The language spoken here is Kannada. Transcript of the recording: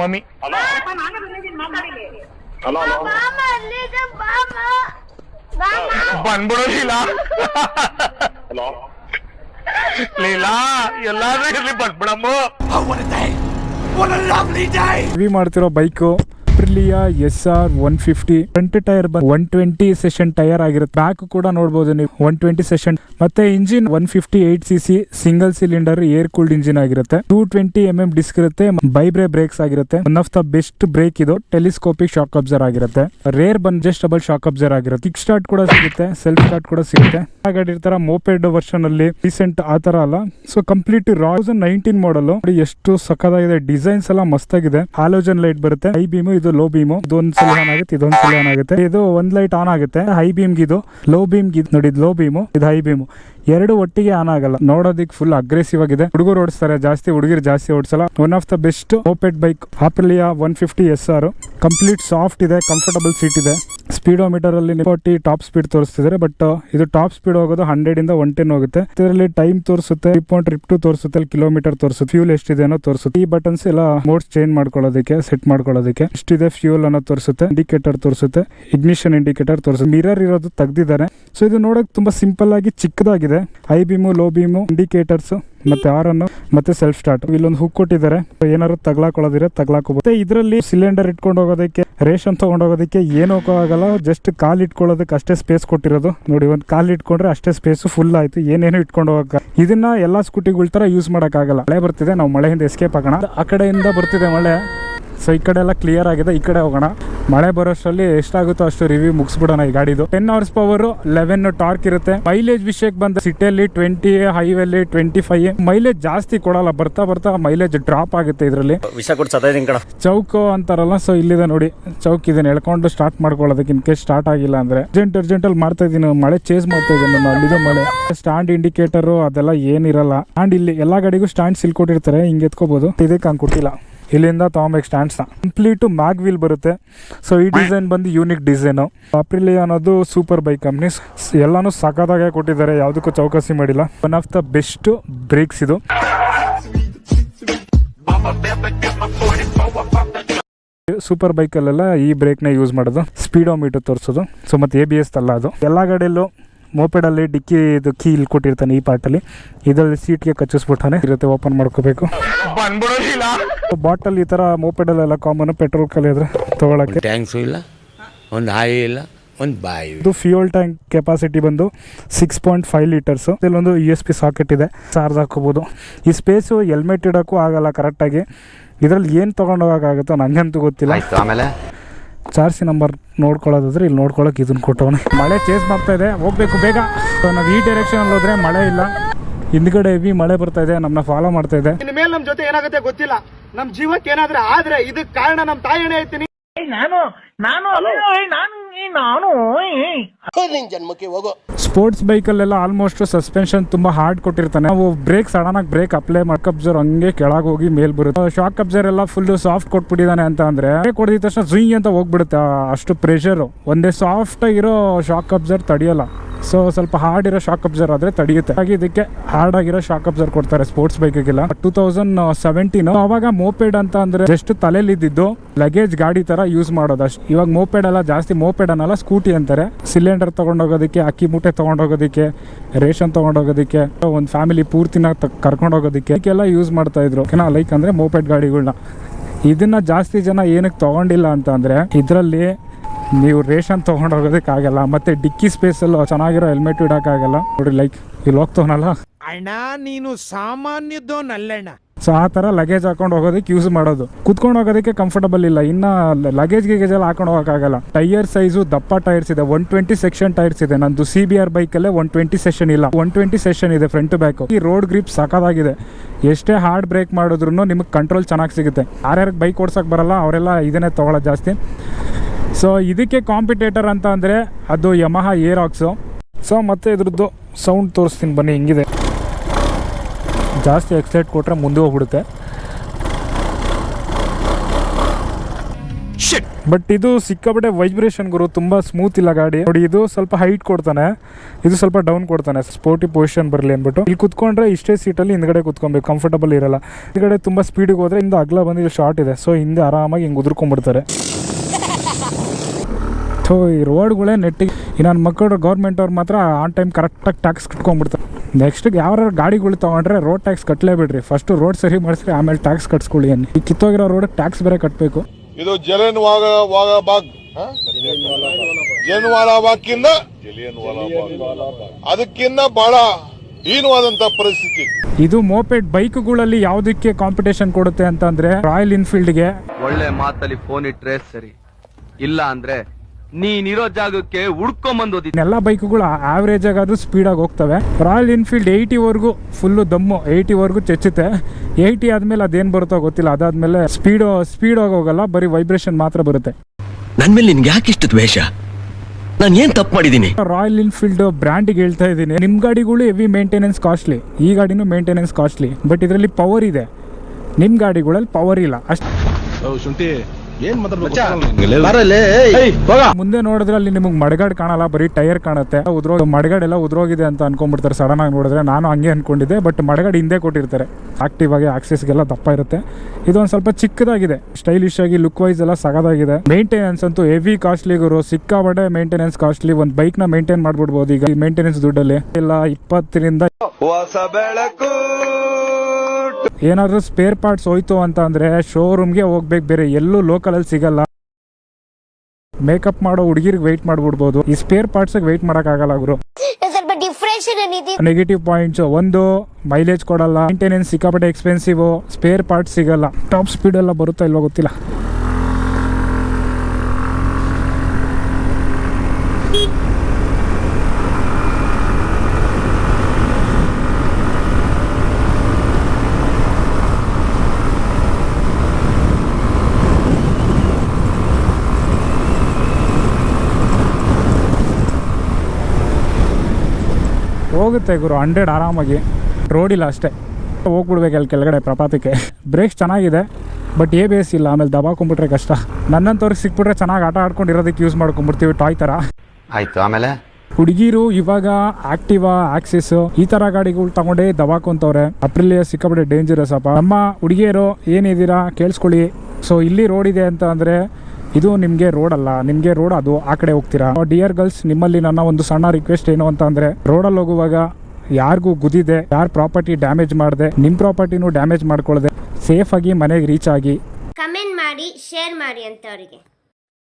ಮಮ್ಮಿ. ಹಲೋ. ಹಲೋ ಬಂದ್ಬಿಡೋ ಲೀಲಾ ಹಲೋ. ಲೀಲಾ ಎಲ್ಲಾದ್ರೂ ಇರ್ಲಿ ಬಂದ್ಬಿಡಮ್ಮ. ರಿವ್ಯೂ ಮಾಡ್ತಿರೋ bike Aprilia S R one fifty front tyre one twenty section tyre ಆಗಿರುತ್ತೆ. ಬ್ಯಾಕ್ ಕೂಡ ನೋಡಬಹುದು ನೀವು. ಒನ್ ಟ್ವೆಂಟಿ ಸೆಷನ್ ಮತ್ತೆ engine one fifty eight c c single cylinder air cooled engine ಆಗಿರುತ್ತೆ. Two twenty m m disc ಇರುತ್ತೆ. ಬೈಬ್ರೆ ಬ್ರೇಕ್ಸ್ ಆಗಿರುತ್ತೆ. One of the best brake ಇದು. ಟೆಲಿಸ್ಕೋಪಿಕ್ ಶಾಕ್ ಅಬ್ಸರ್ ಆಗಿರುತ್ತೆ. ರೇರ್ ಬಂದ್ ಅಡ್ಜಸ್ಟಬಲ್ ಶಾಕ್ ಅಬ್ಸರ್ ಆಗಿರುತ್ತೆ. ಕಿಕ್ ಸ್ಟಾರ್ಟ್ ಕೂಡ ಸಿಗುತ್ತೆ. ಸೆಲ್ಫ್ ಸ್ಟಾರ್ಟ್ ಕೂಡ ಸಿಗುತ್ತೆ. ಹಾಗಾಡಿರ್ತಾರ ಗಾಡಿ ತರ ಮೋಪೆಡ್ ವರ್ಷನ್ ಅಲ್ಲಿ ರೀಸೆಂಟ್ ಆ ತರ ಅಲ್ಲ. So complete thousand nineteen model ಎಷ್ಟು ಸಕ್ಕದಾಗಿದೆ ಡಿಸೈನ್ಸ್ ಎಲ್ಲ ಮಸ್ತಾಗಿದೆ. ಹಾಲೋಜನ್ ಲೈಟ್ ಬರುತ್ತೆ. ಐ ಬೀಮ್ ಇದು ಲೋ ಬೀಮು ಇದೊಂದ್ ಸಲ ಆನ್ ಆಗುತ್ತೆ, ಇದೊಂದ್ ಸಲ ಆನ್ ಆಗುತ್ತೆ. ಇದು ಒಂದ್ ಲೈಟ್ ಆನ್ ಆಗುತ್ತೆ. ಹೈ ಬೀಮ್ ಇದು ಲೋ ಬೀಮ್ ಇದು ನೋಡಿ ಲೋ ಬೀಮು ಇದು ಹೈ ಬೀಮು ಎರಡು ಒಟ್ಟಿಗೆ ಆನ್ ಆಗಲ್ಲ. ನೋಡೋದಿಕ್ ಫುಲ್ ಅಗ್ರೆಸಿವ್ ಆಗಿದೆ. ಹುಡುಗರು ಓಡಿಸ್ತಾರೆ, ಜಾಸ್ತಿ ಹುಡುಗಿರು ಜಾಸ್ತಿ ಓಡಿಸಲ್ಲ. One of the best moped bike Aprilia one fifty S R complete soft ಇದೆ ಕಂಫರ್ಟಬಲ್ ಸೀಟ್ ಇದೆ. ಸ್ಪೀಡೋಮೀಟರ್ ಅಲ್ಲಿ ಫೋರ್ಟಿ ಟಾಪ್ ಸ್ಪೀಡ್ ತೋರಿಸ್ತಿದ್ದಾರೆ, ಬಟ್ ಇದು ಟಾಪ್ ಸ್ಪೀಡ್ ಹೋಗೋದು ಹಂಡ್ರೆಡ್ ಇಂದ ಒನ್ ಟೆನ್ ಹೋಗುತ್ತೆ. ಇದರಲ್ಲಿ ಟೈಮ್ ತೋರಿಸುತ್ತೆ ಟ್ರಿಪ್ ಒನ್ ಟ್ರಿಪ್ ಟು ತೋರಿಸುತ್ತೆ ಕಿಲೋಮೀಟರ್ ತೋರಿಸುತ್ತೆ, ಫ್ಯೂಲ್ ಎಷ್ಟಿದೆ ಅನ್ನೋ ತೋರಿಸುತ್ತೆ. ಈ ಬಟನ್ಸ್ ಎಲ್ಲ ಮೋಡ್ಸ್ ಚೇಂಜ್ ಮಾಡ್ಕೊಳ್ಳೋದಕ್ಕೆ, ಸೆಟ್ ಮಾಡ್ಕೊಳ್ಳೋದಕ್ಕೆ. ಎಷ್ಟಿದೆ ಫ್ಯೂಲ್ ಅನ್ನೋ ತೋರಿಸುತ್ತೆ, ಇಂಡಿಕೇಟರ್ ತೋರಿಸುತ್ತೆ, ಇಗ್ನಿಷನ್ ಇಂಡಿಕೇಟರ್ ತೋರಿಸುತ್ತೆ. ಮಿರರ್ ಇರೋದು ತೆಗ್ದಿದ್ದಾರೆ. ಸೊ ಇದು ನೋಡಕ್ ತುಂಬಾ ಸಿಂಪಲ್ ಆಗಿ ಚಿಕ್ಕದಾಗಿದೆ. High beam, low beam, indicators. ಮತ್ತೆ ಆರ್ ಅನ್ನು ಮತ್ತೆ ಸೆಲ್ಫ್ ಸ್ಟಾರ್ಟ್ ಇಲ್ಲೊಂದು ಹುಕ್ ಕೊಟ್ಟಿದ್ದಾರೆ. ಏನಾದ್ರು ತಗ್ಲಾಕೊಳ್ಳೋದಿದ್ರೆ ತಗ್ಲಾಕೋಬಹುದು. ಇದರಲ್ಲಿ ಸಿಲಿಂಡರ್ ಇಟ್ಕೊಂಡು ಹೋಗೋದಕ್ಕೆ, ರೇಷನ್ ತಗೊಂಡು ಹೋಗೋದಕ್ಕೆ ಏನೂ ಆಗಲ್ಲ ಜಸ್ಟ್ ಕಾಲ್ ಇಟ್ಕೊಳ್ಳೋದಕ್ಕೆ ಅಷ್ಟೇ ಸ್ಪೇಸ್ ಕೊಟ್ಟಿರೋದು. ನೋಡಿ, ಒಂದು ಕಾಲ್ ಇಟ್ಕೊಂಡ್ರೆ ಅಷ್ಟೇ ಸ್ಪೇಸ್ ಫುಲ್ ಆಯ್ತು. ಏನೇನು ಇಟ್ಕೊಂಡು ಹೋಗಕ್ಕೆ. ಇದನ್ನ ಎಲ್ಲಾ ಸ್ಕೂಟಿಗಳ ತರ ಯೂಸ್ ಆಗಲ್ಲ ಮಳೆ ಬರ್ತಿದೆ, ನಾವು ಮಳೆಯಿಂದ ಎಸ್ಕೇಪ್ ಆಗೋಣ. ಆ ಕಡೆಯಿಂದ ಬರ್ತಿದೆ ಮಳೆ. ಸೊ ಈ ಕಡೆ ಎಲ್ಲ ಕ್ಲಿಯರ್ ಆಗಿದೆ. ಈ ಕಡೆ ಹೋಗೋಣ. ಮಳೆ ಬರೋಷ್ಟರಲ್ಲಿ ಎಷ್ಟಾಗುತ್ತೋ ಅಷ್ಟು ರಿವ್ಯೂ ಮುಗಿಸ್ಬಿಡೋಣ ಈ ಗಾಡಿದು. Ten hours power eleven torque ಇರುತ್ತೆ. ಮೈಲೇಜ್ ವಿಷಯಕ್ಕೆ ಬಂದ ಸಿಟಿಯಲ್ಲಿ ಟ್ವೆಂಟಿ ಹೈವೇಲಿ ಟ್ವೆಂಟಿ ಫೈವ್ ಮೈಲೇಜ್ ಜಾಸ್ತಿ ಕೊಡಲ್ಲ ಬರ್ತಾ ಬರ್ತಾ ಮೈಲೇಜ್ ಡ್ರಾಪ್ ಆಗುತ್ತೆ ಇದರಲ್ಲಿ. ಚೌಕ್ ಅಂತಾರಲ್ಲ ಸೊ ಇಲ್ಲಿದೆ ನೋಡಿ. ಚೌಕ್ ಇದನ್ನ ಎಳ್ಕೊಂಡು ಸ್ಟಾರ್ಟ್ ಮಾಡ್ಕೊಳ್ಳೋದಕ್ಕೆ ಇನ್ ಕೇಸ್ ಸ್ಟಾರ್ಟ್ ಆಗಿಲ್ಲ ಅಂದ್ರೆ. ಅರ್ಜೆಂಟ್ ಅರ್ಜೆಂಟ್ ಅಲ್ಲಿ ಮಾಡ್ತಾ ಇದೀನಿ ಮಳೆ ಚೇಸ್ ಮಾಡ್ತಾ ಇದ್ದೀನಿ ನಾನು ಅಲ್ಲಿದೆ ಮಳೆ. ಸ್ಟಾಂಡ್ ಇಂಡಿಕೇಟರ್ ಅದೆಲ್ಲ ಏನಿರಲ್ಲ. ಅಂಡ್ ಇಲ್ಲಿ ಎಲ್ಲಾ ಗಾಡಿಗೂ ಸ್ಟ್ಯಾಂಡ್ ಸಿಲ್ಕೊಟ್ಟಿರ್ತಾರೆ ಹಿಂಗೆ ಎತ್ಕೋಬಹುದು ಇದಕ್ಕೆ ಹಂಗೆ ಕೊಟ್ಟಿಲ್ಲ. ಇಲ್ಲಿಂದ ತಗೊಂಬೇಕು ಸ್ಟ್ಯಾಂಡ್ಸ್ನ ಕಂಪ್ಲೀಟ್ ಮ್ಯಾಗ್ ವೀಲ್ ಬರುತ್ತೆ. ಸೊ ಈ ಡಿಸೈನ್ ಬಂದು ಯೂನಿಕ್ ಡಿಸೈನು ಅಪ್ರಿಲಿ ಅನ್ನೋದು ಸೂಪರ್ ಬೈಕ್ ಕಂಪ್ನಿ ಎಲ್ಲಾನು ಸಖತ್ತಾಗೆ ಕೊಟ್ಟಿದ್ದಾರೆ. ಯಾವುದಕ್ಕೂ ಚೌಕಾಸಿ ಮಾಡಿಲ್ಲ. One of the best brakes ಇದು. ಸೂಪರ್ ಬೈಕಲ್ಲೆಲ್ಲ ಈ ಬ್ರೇಕ್ನ ಯೂಸ್ ಮಾಡೋದು. ಸ್ಪೀಡೋಮೀಟರ್ ತೋರಿಸೋದು. ಸೊ ಮತ್ತೆ ಎ ಬಿ ಎಸ್ ಅಲ್ಲ ಅದು. ಎಲ್ಲ ಗಾಡಿಯಲ್ಲೂ ಮೋಪೆಡಲ್ಲಿ ಡಿಕ್ಕಿ ಇದು ಕೀ ಇಲ್ಲಿ ಕೊಟ್ಟಿರ್ತಾನೆ ಈ ಪಾರ್ಟಲ್ಲಿ ಇದರಲ್ಲಿ ಸೀಟ್ಗೆ ಕಚ್ಚಿಸ್ಬಿಟ್ಟಾನೆ. ಇರುತ್ತೆ ಓಪನ್ ಮಾಡ್ಕೋಬೇಕು. ಬಾಟಲ್ ಈ ಥರ ಮೋಪೆಡಲ್ಲೆಲ್ಲ ಕಾಮನ್ ಪೆಟ್ರೋಲ್ ಕಲಿಯೋದ್ರೆ ತೊಗೊಳಕ್ಕೆ. ಟ್ಯಾಂಕ್ಸು ಇಲ್ಲ ಒಂದು ಹಾಯಿ ಇಲ್ಲ ಒಂದು ಬಾಯಿ ಇದು ಫ್ಯೂಯಲ್ ಟ್ಯಾಂಕ್ ಕೆಪಾಸಿಟಿ ಬಂದು ಸಿಕ್ಸ್ ಪಾಯಿಂಟ್ ಫೈವ್ ಲೀಟರ್ಸು ಇಲ್ಲೊಂದು ಯು ಎಸ್ ಪಿ ಸಾಕೆಟ್ ಇದೆ. ಚಾರ್ಜ್ ಹಾಕೋಬೋದು ಈ ಸ್ಪೇಸು ಹೆಲ್ಮೆಟ್ ಇಡೋಕ್ಕೂ ಆಗಲ್ಲ ಕರೆಕ್ಟಾಗಿ ಇದರಲ್ಲಿ ಏನು ತೊಗೊಂಡು ಹೋಗೋಕ್ಕಾಗುತ್ತೋ ನನಗಂತೂ ಗೊತ್ತಿಲ್ಲ ಆಮೇಲೆ? ಚಾರ್ಸಿ ನಂಬರ್ ನೋಡ್ಕೊಳ್ಳೋದಾದ್ರೆ ಇಲ್ಲಿ ನೋಡ್ಕೊಳಕ್ಕೆ ಇದನ್ನ ಕೊಟ್ಟವನು. ಮಳೆ ಚೇಸ್ ಮಾಡ್ತಾ ಇದೆ, ಹೋಗ್ಬೇಕು ಬೇಗ. ನಾವು ಈ ಡೈರೆಕ್ಷನ್ ಅಲ್ಲಿ ಹೋದ್ರೆ ಮಳೆ ಇಲ್ಲ. ಹಿಂದ್ಗಡೆ ಹೆವಿ ಮಳೆ ಬರ್ತಾ ಇದೆ ನಮ್ಮನ್ನ ಫಾಲೋ ಮಾಡ್ತಾ ಇದೆ. ಇನ್ ಮೇಲೆ ನಮ್ ಜೊತೆ ಏನಾಗುತ್ತೆ ಗೊತ್ತಿಲ್ಲ. ನಮ್ ಜೀವಕ್ಕೆ ಏನಾದ್ರೆ ಆದ್ರೆ ಇದಕ್ಕೆ ಕಾರಣ ನಮ್ ಜನ್ಮಕ್ಕೆ ಹೋಗೋ. ಸ್ಪೋರ್ಟ್ಸ್ ಬೈಕಲ್ಲೆಲ್ಲ ಆಲ್ಮೋಸ್ಟ್ ಸಸ್ಪೆನ್ಷನ್ ತುಂಬಾ ಹಾರ್ಡ್ ಕೊಟ್ಟಿರ್ತಾನೆ. ನಾವು ಬ್ರೇಕ್ ಸಡನ್ ಆಗಿ ಬ್ರೇಕ್ ಅಪ್ಲೈ ಮಾಡಿ ಅಬ್ಸರ್ ಹಂಗೆ ಕೆಳಗೆ ಹೋಗಿ ಮೇಲ್ ಬರುತ್ತೆ. ಶಾಕ್ ಅಬ್ಸರ್ ಎಲ್ಲ ಫುಲ್ ಸಾಫ್ಟ್ ಕೊಟ್ಬಿಟ್ಟಿದ್ದಾನೆ ಅಂತ ಅಂದ್ರೆ ಕೊಡಿದ ಹೊಡೆದ ತಕ್ಷಣ ಜುಯಿಂಗ್ ಅಂತ ಹೋಗ್ಬಿಡುತ್ತೆ. ಅಷ್ಟು ಪ್ರೆಷರ್ ಒಂದೇ ಸಾಫ್ಟ್ ಆಗಿರೋ ಶಾಕ್ ಅಬ್ಸರ್ ತಡೆಯಲ್ಲ. ಸೊ ಸ್ವಲ್ಪ ಹಾರ್ಡ್ ಇರೋ ಶಾಕ್ ಅಬ್ಸರ್ ಆದ್ರೆ ತಡೆಯುತ್ತೆ. ಹಾಗೆ ಇದಕ್ಕೆ ಹಾರ್ಡ್ ಆಗಿರೋ ಶಾಕ್ ಅಬ್ಸರ್ ಕೊಡ್ತಾರೆ ಸ್ಪೋರ್ಟ್ಸ್ ಬೈಕಿಗೆಲ್ಲ ಟೂ ತೌಸಂಡ್ ಸೆವೆಂಟೀನ್ ಅವಾಗ ಮೋಪೆಡ್ ಅಂತ ಅಂದ್ರೆ ಜಸ್ಟ್ ತಲೆಯಲ್ಲಿ ಇದ್ದಿದ್ದು ಲಗೇಜ್ ಗಾಡಿ ತರ ಯೂಸ್ ಮಾಡೋದು ಅಷ್ಟು. ಇವಾಗ ಮೋಪೆಡ್ ಎಲ್ಲ ಜಾಸ್ತಿ ಮೋಪೆಡ್ ಅನ್ನಲ್ಲ ಸ್ಕೂಟಿ ಅಂತಾರೆ. ಸಿಲಿಂಡರ್ ತಗೊಂಡೋಗೋದಕ್ಕೆ ಅಕ್ಕಿ ಮೂಟೆ ತಗೊಂಡೋಗೋದಕ್ಕೆ ರೇಷನ್ ತಗೊಂಡೋಗೋದಕ್ಕೆ ಒಂದು ಫ್ಯಾಮಿಲಿ ಪೂರ್ತಿನ ಕರ್ಕೊಂಡೋಗೋದಕ್ಕೆ ಇದಕ್ಕೆಲ್ಲ ಯೂಸ್ ಮಾಡ್ತಾ ಇದ್ರು. ಲೈಕ್ ಅಂದ್ರೆ ಮೋಪೆಡ್ ಗಾಡಿಗಳನ್ನ ಇದನ್ನ ಜಾಸ್ತಿ ಜನ ಏನಕ್ಕೆ ತಗೊಂಡಿಲ್ಲ ಅಂತ ಅಂದ್ರೆ ಇದರಲ್ಲಿ ನೀವು ರೇಷನ್ ತೊಗೊಂಡು ಹೋಗೋದಕ್ಕಾಗಲ್ಲ ಮತ್ತೆ ಡಿಕ್ಕಿ ಸ್ಪೇಸಲ್ಲೂ ಚೆನ್ನಾಗಿರೋ ಹೆಲ್ಮೆಟ್ ಇಡೋಕ್ಕಾಗಲ್ಲ. ನೋಡಿ ಲೈಕ್ ಇಲ್ಲಿ ಹೋಗ್ತವನಲ್ಲ ಅಣ್ಣ ನೀನು ಸಾಮಾನ್ಯದೋನಲ್ಲಣ್ಣ ಸೊ ಆ ಥರ ಲಗೇಜ್ ಹಾಕೊಂಡು ಹೋಗೋದಕ್ಕೆ ಯೂಸ್ ಮಾಡೋದು. ಕುತ್ಕೊಂಡು ಹೋಗೋದಕ್ಕೆ ಕಂಫರ್ಟಬಲ್ ಇಲ್ಲ. ಇನ್ನ ಲಗೇಜ್ ಗಿಗೇಜ್ ಎಲ್ಲ ಹಾಕೊಂಡು ಹೋಗೋಕ್ಕಾಗಲ್ಲ. ಟೈರ್ ಸೈಜು ದಪ್ಪ ಟೈರ್ಸ್ ಇದೆ. ಒನ್ ಟ್ವೆಂಟಿ ಸೆಕ್ಷನ್ ಟೈರ್ಸ್ ಇದೆ. ನಂದು ಸಿ ಬಿ ಆರ್ ಬೈಕಲ್ಲೇ ಒನ್ ಟ್ವೆಂಟಿ ಸೆಷನ್ ಇಲ್ಲ. ಒನ್ ಟ್ವೆಂಟಿ ಸೆಷನ್ ಇದೆ ಫ್ರಂಟ್ ಬ್ಯಾಕ್ ಈ ರೋಡ್ ಗ್ರಿಪ್ ಸಾಕಾಗಿದೆ ಎಷ್ಟೇ ಹಾರ್ಡ್ ಬ್ರೇಕ್ ಮಾಡಿದ್ರು ನಿಮಗೆ ಕಂಟ್ರೋಲ್ ಚೆನ್ನಾಗಿ ಸಿಗುತ್ತೆ. ಯಾರ್ಯಾರಿಗೆ ಬೈಕ್ ಓಡ್ಸೋಕೆ ಬರಲ್ಲ ಅವರೆಲ್ಲ ಇದನ್ನೇ ತೊಗೊಳ್ಳೋದು ಜಾಸ್ತಿ. ಸೊ ಇದಕ್ಕೆ ಕಾಂಪಿಟೇಟರ್ ಅಂತ ಅಂದರೆ ಅದು ಯಮಹ ಏರಾಕ್ಸು ಸೊ ಮತ್ತೆ ಇದ್ರದ್ದು ಸೌಂಡ್ ತೋರಿಸ್ತೀನಿ ಬನ್ನಿ ಹಿಂಗಿದೆ. ಜಾಸ್ತಿ ಎಕ್ಸೈಟ್ ಕೊಟ್ಟರೆ ಮುಂದೆ ಹೋಗ್ಬಿಡುತ್ತೆ. ಬಟ್ ಇದು ಸಿಕ್ಕಾಪಟ್ಟೆ ವೈಬ್ರೇಷನ್ ಗುರು ತುಂಬ ಸ್ಮೂತ್ ಇಲ್ಲ ಗಾಡಿ. ನೋಡಿ ಇದು ಸ್ವಲ್ಪ ಹೈಟ್ ಕೊಡ್ತಾನೆ. ಇದು ಸ್ವಲ್ಪ ಡೌನ್ ಕೊಡ್ತಾನೆ. ಸ್ಪೋರ್ಟಿ ಪೊಸಿಷನ್ ಬರಲಿ ಅಂದ್ಬಿಟ್ಟು. ಇಲ್ಲಿ ಕುತ್ಕೊಂಡ್ರೆ ಇಷ್ಟೇ ಸೀಟಲ್ಲಿ ಹಿಂದ್ಗಡೆ ಕುತ್ಕೊಬೇಕು. ಕಂಫರ್ಟಬಲ್ ಇರಲ್ಲ. ಹಿಂದ್ಗಡೆ ತುಂಬ ಸ್ಪೀಡಿಗೆ ಹೋದ್ರೆ ಇಂದ ಅಗ್ಲ ಬಂದಿದ್ದು ಇಲ್ಲಿ ಶಾರ್ಟ್ ಇದೆ. ಸೊ ಹಿಂದೆ ಆರಾಮಾಗಿ ಹಿಂಗೆ ಉದುರ್ಕೊಂಡ್ಬಿಡ್ತಾರೆ. ಥೋ ಈ ರೋಡ್ಗಳೇ ನೆಟ್ಟಿಗೆ ಇನ್ನೊಂದು ನನ್ನ ಮಕ್ಕಳು ಗೌರ್ಮೆಂಟ್ ಅವ್ರು ಮಾತ್ರ ಆನ್ ಟೈಮ್ ಕರೆಕ್ಟಾಗಿ ಟ್ಯಾಕ್ಸ್ ಕಟ್ಕೊಂಡ್ಬಿಡ್ತಾರೆ. ನೆಕ್ಸ್ಟ್ ಯಾರು ಗಾಡಿಗಳು ತೊಗೊಂಡ್ರೆ ರೋಡ್ ಟ್ಯಾಕ್ಸ್ ಕಟ್ಟಲೇಬಿಡ್ರಿ ಫಸ್ಟ್ ರೋಡ್ ಸರಿ ಮಾಡಿಸ್ರಿ ಆಮೇಲೆ ಟ್ಯಾಕ್ಸ್ ಕಟ್ಸ್ಕೊಳ್ಳಿ ಅನ್ನಿ. ಈ ಕಿತ್ತೋಗಿರೋ ರೋಡ್ ಟ್ಯಾಕ್ಸ್ ಬೇರೆ ಕಟ್ಟಬೇಕು ಇದು ಜಲನ್ ವಾಗ ವಾಗ ಬಾಗ್ ಅದಕ್ಕಿಂತ ಬಹಳ ಹೀನವಾದಂತ ಪರಿಸ್ಥಿತಿ. ಇದು ಮೋಪೆಡ್ ಬೈಕ್ಗಳಲ್ಲಿ ಯಾವುದಕ್ಕೆ ಕಾಂಪಿಟೇಷನ್ ಕೊಡುತ್ತೆ ಅಂತಂದ್ರೆ ರಾಯಲ್ ಇನ್ಫೀಲ್ಡ್ಗೆ ಒಳ್ಳೆ ಮಾತಲ್ಲಿ ಫೋನ್ ಇಟ್ರೆ ಸರಿ. ಇಲ್ಲ ಅಂದ್ರೆ ನೀನಿರೋ ಜಾಗಕ್ಕೆ ಹುಡ್ಕೊಂಬಂದು ಎಲ್ಲ ಬೈಕ್ಗಳು ಆವ್ರೇಜ್ ಆಗಾದ್ರೂ ಸ್ಪೀಡಾಗಿ ಹೋಗ್ತವೆ. ರಾಯಲ್ ಇನ್ಫೀಲ್ಡ್ ಏಯ್ಟಿವರೆಗೂ ಫುಲ್ಲು ದಮ್ಮು. ಏಯ್ಟಿವರೆಗೂ ಚೆಚ್ಚುತ್ತೆ. ಏಯ್ಟಿ ಆದ್ಮೇಲೆ ಅದೇನು ಬರುತ್ತೋ ಗೊತ್ತಿಲ್ಲ. ಅದಾದ್ಮೇಲೆ ಸ್ಪೀಡ್ ಸ್ಪೀಡ್ ಹೋಗಲ್ಲ ಬರೀ ವೈಬ್ರೇಷನ್ ಮಾತ್ರ ಬರುತ್ತೆ. ನನ್ನ ಮೇಲೆ ನಿನ್ಗೆ ಯಾಕೆ ಇಷ್ಟು ದ್ವೇಷ? ನಾನು ಏನ್ ತಪ್ಪು ಮಾಡಿದ್ದೀನಿ ರಾಯಲ್ ಇನ್ಫೀಲ್ಡ್ ಬ್ರ್ಯಾಂಡಿಗೆ ಹೇಳ್ತಾ ಇದ್ದೀನಿ. ನಿಮ್ಮ ಗಾಡಿಗಳು ಹೆವಿ ಮೇಂಟೆನೆನ್ಸ್ ಕಾಸ್ಟ್ಲಿ ಈ ಗಾಡಿನೂ ಮೇಂಟೆನೆನ್ಸ್ ಕಾಸ್ಟ್ಲಿ ಬಟ್ ಇದರಲ್ಲಿ ಪವರ್ ಇದೆ. ನಿಮ್ಮ ಗಾಡಿಗಳಲ್ಲಿ ಪವರ್ ಇಲ್ಲ. ಅಷ್ಟು ಶುಂಠಿ. ಏನ್ ಮುಂದೆ ನೋಡಿದ್ರೆ ಅಲ್ಲಿ ನಿಮಗೆ ಮಡಗಾಡ್ ಕಾಣಲ್ಲ ಬರೀ ಟೈರ್ ಕಾಣುತ್ತೆ. ಉದ್ರೋ ಮಡಗಾಡ್ ಎಲ್ಲ ಉದ್ರೋಗಿದೆ ಅಂತ ಅನ್ಕೊಂಡ್ಬಿಡ್ತಾರೆ ಸಡನ್ ಆಗಿ ನೋಡಿದ್ರೆ. ನಾನು ಹಂಗೆ ಅನ್ಕೊಂಡಿದ್ದೆ ಬಟ್ ಮಡಗಾಡ್ ಹಿಂದೆ ಕೊಟ್ಟಿರ್ತಾರೆ. ಆಕ್ಟಿವ್ ಆಗಿ ಆಕ್ಸೆಸ್ಗೆಲ್ಲ ದಪ್ಪ ಇರುತ್ತೆ. ಇದೊಂದು ಸ್ವಲ್ಪ ಚಿಕ್ಕದಾಗಿದೆ. ಸ್ಟೈಲಿಶ್ ಆಗಿ ಲುಕ್ ವೈಸ್ ಎಲ್ಲ ಸಗದಾಗಿದೆ. ಮೇಂಟೆನೆನ್ಸ್ ಅಂತೂ ಹೆವಿ ಕಾಸ್ಟ್ಲಿ ಗುರು. ಸಿಕ್ಕಾಬಡೆ ಮೇಂಟೆನೆನ್ಸ್ ಕಾಸ್ಟ್ಲಿ ಒಂದು ಬೈಕ್ನ ಮೇಂಟೈನ್ ಮಾಡ್ಬಿಡ್ಬೋದು ಈಗ. ಮೇಂಟೆನೆನ್ಸ್ ದುಡ್ಡಲ್ಲಿ. ಎಲ್ಲ ಇಪ್ಪತ್ತರಿಂದ ಹೊಸ ಬೆಳಕು. ಏನಾದ್ರೂ ಸ್ಪೇರ್ ಪಾರ್ಟ್ಸ್ ಹೋಯ್ತು ಅಂತ ಅಂದ್ರೆ ಶೋರೂಮ್ಗೆ ಹೋಗ್ಬೇಕು. ಬೇರೆ ಎಲ್ಲೂ ಲೋಕಲಲ್ಲಿ ಸಿಗಲ್ಲ. ಮೇಕಪ್ ಮಾಡೋ ಹುಡುಗಿರಿಗೆ ವೆಯ್ಟ್ ಮಾಡ್ಬಿಡ್ಬೋದು. ಈ ಸ್ಪೇರ್ ಪಾರ್ಟ್ಸ್ ವೆಯ್ಟ್ ಆಗಲ್ಲ ಅವರು ನೆಗೆಟಿವ್ ಪಾಯಿಂಟ್ಸ್ ಒಂದು ಮೈಲೇಜ್ ಕೊಡಲ್ಲ. ಮೇಂಟೆನೆನ್ಸ್ ಸಿಕ್ಕಾಪಟ್ಟೆ ಎಕ್ಸ್ಪೆನ್ಸಿವ್ ಸ್ಪೇರ್ ಪಾರ್ಟ್ಸ್ ಸಿಗಲ್ಲ. ಟಾಪ್ ಸ್ಪೀಡ್ ಎಲ್ಲ ಬರುತ್ತಾ ಇಲ್ವೋ ಗೊತ್ತಿಲ್ಲ. ಹೋಗುತ್ತೆ ಗುರು ಹಂಡ್ರೆಡ್ ಆರಾಮಾಗಿ. ರೋಡಿಲ್ಲ ಅಷ್ಟೇ. ಹೋಗ್ಬಿಡ್ಬೇಕು ಅಲ್ಲಿ ಕೆಳಗಡೆ ಪ್ರಪಾತಕ್ಕೆ. ಬ್ರೇಕ್ಸ್ ಚೆನ್ನಾಗಿದೆ ಬಟ್ ಎ ಬೇಸ್ ಇಲ್ಲ ಆಮೇಲೆ ದಬಾಕೊಂಡ್ಬಿಟ್ರೆ ಕಷ್ಟ. ನನ್ನಂತವ್ರಿಗೆ ಸಿಕ್ಬಿಟ್ರೆ ಚೆನ್ನಾಗಿ ಆಟ ಆಡ್ಕೊಂಡು ಇರೋದಕ್ಕೆ ಯೂಸ್ ಮಾಡ್ಕೊಂಡ್ಬಿಡ್ತೀವಿ ಟಾಯ್ ಥರ ಆಯ್ತು ಆಮೇಲೆ? ಹುಡುಗಿರು ಇವಾಗ ಆಕ್ಟಿವಾ ಆಕ್ಸಿಸ್ ಈ ತರ ಗಾಡಿಗಳು ತಗೊಂಡೇ ದಬಾಕೊಂತವ್ರೆ ಅಪ್ರಿಲಿಯ ಸಿಕ್ಕಾಪಟ್ಟೆ ಡೇಂಜರಸ್ ಅಪ್ಪ. ನಮ್ಮ ಹುಡುಗಿಯರು ಏನಿದ್ದೀರಾ ಕೇಳಿಸ್ಕೊಳ್ಳಿ. ಸೊ ಇಲ್ಲಿ ರೋಡ್ ಇದೆ ಅಂತ ಅಂದ್ರೆ ಇದು ನಿಮಗೆ ರೋಡ್ ಅಲ್ಲ. ನಿಮಗೆ ರೋಡ್ ಅದು. ಆ ಕಡೆ ಹೋಗ್ತೀರಾ? ಡಿಯರ್ ಗರ್ಲ್ಸ್ ನಿಮ್ಮಲ್ಲಿ ನನ್ನ ಒಂದು ಸಣ್ಣ ರಿಕ್ವೆಸ್ಟ್ ಏನು ಅಂತ ಅಂದ್ರೆ ರೋಡಲ್ಲಿ ಹೋಗುವಾಗ ಯಾರಿಗೂ ಗುದಿದೆ, ಯಾರ ಪ್ರಾಪರ್ಟಿ ಡ್ಯಾಮೇಜ್ ಮಾಡಿದೆ ನಿಮ್ಮ ಪ್ರಾಪರ್ಟಿನೂ ಡ್ಯಾಮೇಜ್ ಮಾಡ್ಕೊಳ್ಳದೆ ಸೇಫ್ ಆಗಿ ಮನೆಗೆ ರೀಚ್ ಆಗಿ. ಕಮೆಂಟ್ ಮಾಡಿ ಶೇರ್ ಮಾಡಿ ಅಂತವರಿಗೆ.